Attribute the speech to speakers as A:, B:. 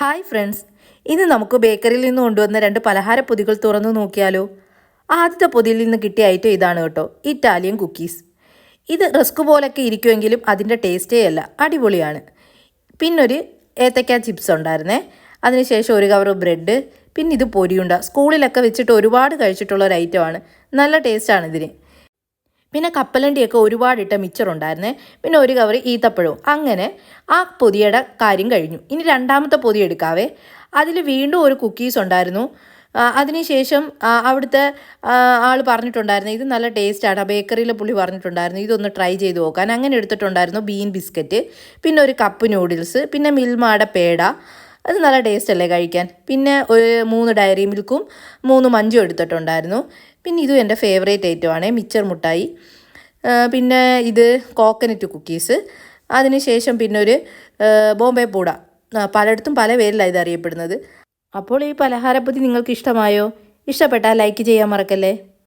A: Hi friends. ഇന്ന് നമുക്ക് ബേക്കറിയിൽ നിന്ന് കൊണ്ടുവന്ന രണ്ട് പലഹാര പൊതികൾ തുറന്നു നോക്കിയാലോ? ആദ്യത്തെ പൊതിയിൽ നിന്ന് കിട്ടിയ ഐറ്റം ഇതാണ് കേട്ടോ ഇറ്റാലിയൻ കുക്കീസ്. ഇത് റസ്ക് പോലൊക്കെ ഇരിക്കുമെങ്കിലും അതിന്റെ ടേസ്റ്റേ അല്ല അടിപൊളിയാണ്. പിന്നൊരു ഏത്തക്ക ചിപ്സ് ഉണ്ടായിരുന്നേ. അതിനുശേഷം ഒരു കവർ ബ്രെഡ് പിന്നെ ഇത് പൊരിയുണ്ട. സ്കൂളിലൊക്കെ വെച്ചിട്ട് ഒരുപാട് കഴിച്ചിട്ടുള്ള ഒരു ഐറ്റമാണ് നല്ല ടേസ്റ്റാണ് ഇതിന്. പിന്നെ കപ്പലണ്ടിയൊക്കെ ഒരുപാടിട്ട മിച്ചറുണ്ടായിരുന്നേ പിന്നെ ഒരു കവർ ഈത്തപ്പഴവും. അങ്ങനെ ആ പൊതിയുടെ കാര്യം കഴിഞ്ഞു. ഇനി രണ്ടാമത്തെ പൊതി എടുക്കാവേ. അതിൽ വീണ്ടും ഒരു കുക്കീസ് ഉണ്ടായിരുന്നു. അതിനുശേഷം അവിടുത്തെ ആൾ പറഞ്ഞിട്ടുണ്ടായിരുന്നു ഇത് നല്ല ടേസ്റ്റാണ് ബേക്കറിയിലെ പുള്ളി പറഞ്ഞിട്ടുണ്ടായിരുന്നു ഇതൊന്ന് ട്രൈ ചെയ്ത് നോക്കാൻ അങ്ങനെ എടുത്തിട്ടുണ്ടായിരുന്നു ബീൻ ബിസ്ക്കറ്റ് പിന്നെ ഒരു കപ്പ് നൂഡിൽസ് പിന്നെ മിൽമാടെ പേട അത് നല്ല ടേസ്റ്റ് അല്ലേ കഴിക്കാൻ? പിന്നെ ഒരു മൂന്ന് ഡയറി മിൽക്കും മൂന്ന് മഞ്ചും എടുത്തിട്ടുണ്ടായിരുന്നു. പിന്നെ ഇതും എന്റെ ഫേവറേറ്റ് ഐറ്റമാണ് മിച്ചർ മുട്ടായി. പിന്നെ ഇത് കോക്കനറ്റ് കുക്കീസ് അതിനുശേഷം പിന്നെ ഒരു ബോംബെ പൂട. പലയിടത്തും പല പേരിലാണ് ഇത് അറിയപ്പെടുന്നത്. അപ്പോൾ ഈ പലഹാരപ്പൊതി നിങ്ങൾക്ക് ഇഷ്ടമായോ ഇഷ്ടപ്പെട്ടാൽ ലൈക്ക് ചെയ്യാൻ മറക്കല്ലേ?